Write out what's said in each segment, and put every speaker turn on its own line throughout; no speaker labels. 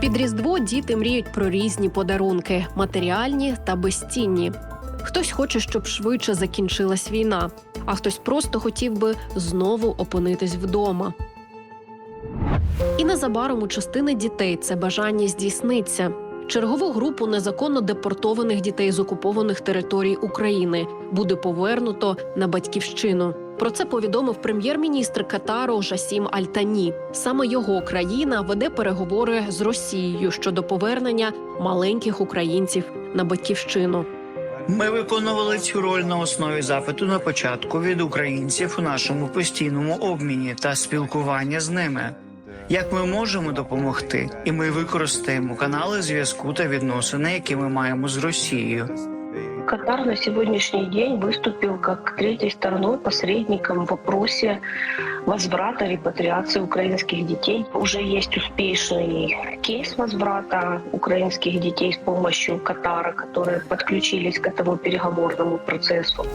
Під Різдво діти мріють про різні подарунки матеріальні та безцінні. Хтось хоче, щоб швидше закінчилась війна, а хтось просто хотів би знову опинитись вдома. І незабаром у частини дітей це бажання здійсниться. Чергову групу незаконно депортованих дітей з окупованих територій України буде повернуто на батьківщину. Про це повідомив прем'єр-міністр Катару Жасім Альтані. Саме його країна веде переговори з Росією щодо повернення маленьких українців на батьківщину.
Ми виконували цю роль на основі запиту на початку від українців у нашому постійному обміні та спілкування з ними. Як ми можемо допомогти, і ми використаємо канали зв'язку та відносини, які ми маємо з Росією.
Катар на сегодняшний день выступил как третьей стороной, посредником в вопросе возврата, репатриации украинских детей. Уже есть успешный кейс возврата украинских детей с помощью Катара, которые подключились к этому переговорному процессу.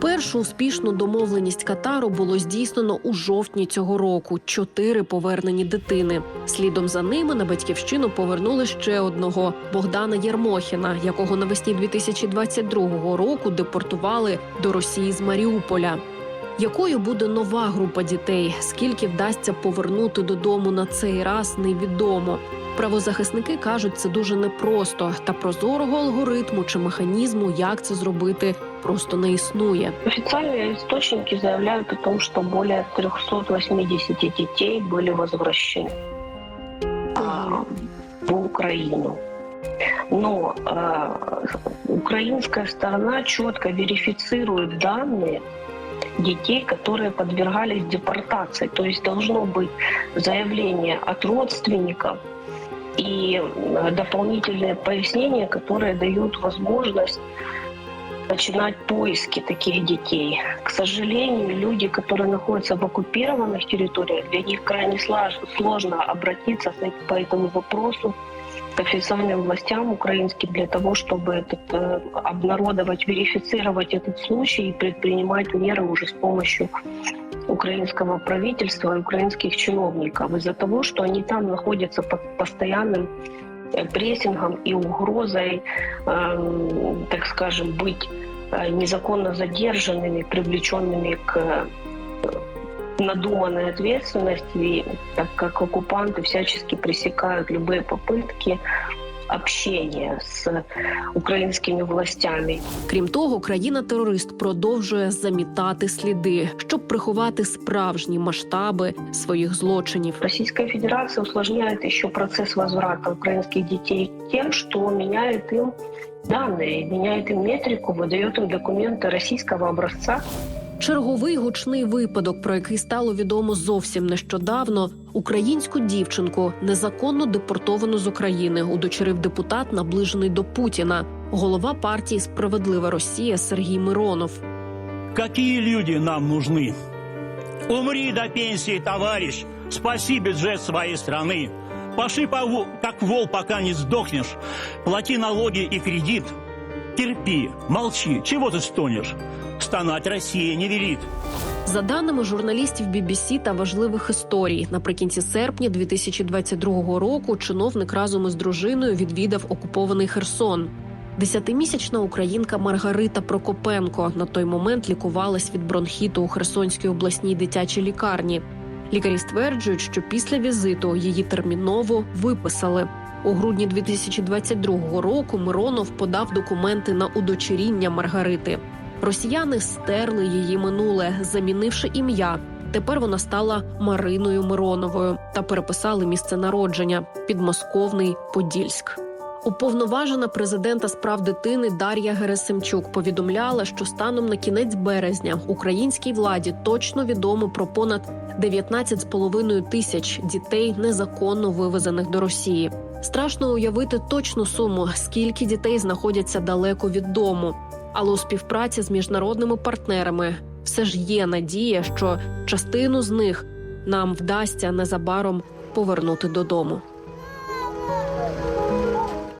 Першу успішну домовленість Катару було здійснено у жовтні цього року. Чотири повернені дитини. Слідом за ними на батьківщину повернули ще одного Богдана Єрмохіна, якого навесні 2022 року депортували до Росії з Маріуполя. Якою буде нова група дітей? Скільки вдасться повернути додому на цей раз, невідомо. Правозахисники кажуть, це дуже непросто, та прозорого алгоритму чи механізму, як це зробити, просто не існує.
Официальные источники заявляют о том, что более 380 детей были возвращены а, в Украину. Но э, украинская сторона четко верифицирует данные детей, которые подвергались депортации. То есть должно быть заявление от родственников и э, дополнительные пояснения, которые дают возможность начинать поиски таких детей. К сожалению, люди, которые находятся в оккупированных территориях, для них крайне сложно обратиться по этому вопросу к официальным властям украинским для того, чтобы этот, э, обнародовать, верифицировать этот случай и предпринимать меры уже с помощью украинского правительства и украинских чиновников из-за того, что они там находятся под постоянным прессингом и угрозой, эм, так скажем, быть э, незаконно задержанными, привлеченными к э, надуманной ответственности, так как оккупанты всячески пресекают любые попытки общения с украинскими властями.
Крім того, країна-терорист продовжує замітати сліди, щоб приховати справжні масштаби своїх злочинів.
Российская Федерация усложняет еще процесс возврата украинских детей тем, что меняет им данные, меняет им метрику, выдает им документы российского образца.
Черговий гучний випадок, про який стало відомо зовсім нещодавно. Українську дівчинку незаконно депортовану з України удочерив депутат, наближений до Путіна, голова партії Справедлива Росія Сергій Миронов.
Какие люди нам нужны? Умри до пенсии, товарищ. Спаси бюджет своей страны. Паши как вол, пока не сдохнешь. Плати налоги и кредит. Терпи, молчи. Чего ты стонешь? Стонать Россия не велит.
За даними журналістів BBC та важливих історій, наприкінці серпня 2022 року чиновник разом із дружиною відвідав окупований Херсон. Десятимісячна українка Маргарита Прокопенко на той момент лікувалась від бронхіту у Херсонській обласній дитячій лікарні. Лікарі стверджують, що після візиту її терміново виписали. У грудні 2022 року Миронов подав документи на удочеріння Маргарити. Росіяни стерли її минуле, замінивши ім'я. Тепер вона стала Мариною Мироновою та переписали місце народження підмосковний Подільськ. Уповноважена президента з прав дитини Дар'я Герасимчук повідомляла, що станом на кінець березня українській владі точно відомо про понад 19,5 тисяч дітей, незаконно вивезених до Росії. Страшно уявити точну суму, скільки дітей знаходяться далеко від дому. Але у співпраці з міжнародними партнерами все ж є надія, що частину з них нам вдасться незабаром повернути додому.